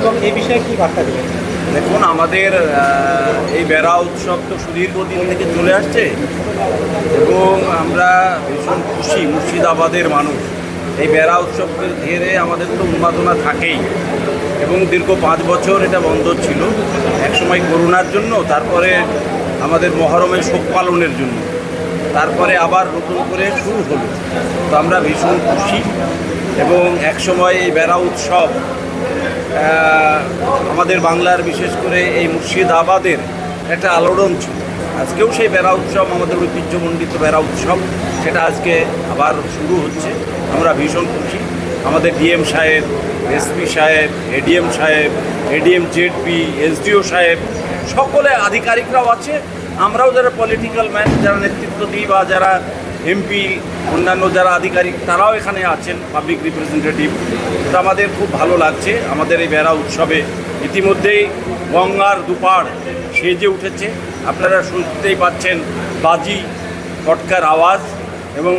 এবং বিষয়ে কী দেখুন, আমাদের এই বেড়া উৎসব তো সুদীর্ঘদিন থেকে চলে আসছে এবং আমরা ভীষণ খুশি, মুর্শিদাবাদের মানুষ। এই বেড়া উৎসবকে ঘিরে আমাদের তো উন্মাদনা থাকেই এবং দীর্ঘ পাঁচ বছর এটা বন্ধ ছিল। একসময় করোনার জন্য, তারপরে আমাদের মহরমের শোক পালনের জন্য। তারপরে আবার নতুন করে শুরু হলো। তো আমরা ভীষণ খুশি এবং একসময় এই বেড়া উৎসব আমাদের বাংলার বিশেষ করে এই মুর্শিদাবাদের একটা আলোড়ন ছিল। আজকেও সেই বেড়া উৎসব, আমাদের ঐতিহ্যমণ্ডিত বেড়া উৎসব, সেটা আজকে আবার শুরু হচ্ছে। আমরা ভীষণ খুশি। আমাদের ডিএম সাহেব, এসপি সাহেব, এডিএম সাহেব, এডিএম জেডপি এসডিও সাহেব, সকলে আধিকারিকরাও আছে। আমরাও যারা পলিটিক্যাল ম্যান যারা নেতৃত্ব দিই বা যারা এমপি অন্যান্য যারা আধিকারিক, তারাও এখানে আছেন পাবলিক রিপ্রেজেন্টেটিভ তো আমাদের খুব ভালো লাগছে আমাদের এই বেড়া উৎসবে। ইতিমধ্যেই গঙ্গার দুপাড় সেজে উঠেছে। আপনারা শুনতেই পাচ্ছেন বাজি কটকার আওয়াজ এবং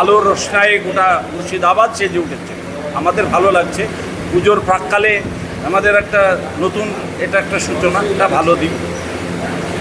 আলোর রোশনায় গোটা মুর্শিদাবাদ সেজে উঠেছে। আমাদের ভালো লাগছে। পুজোর প্রাককালে আমাদের একটা নতুন, এটা একটা সূচনা, এটা ভালো দিক।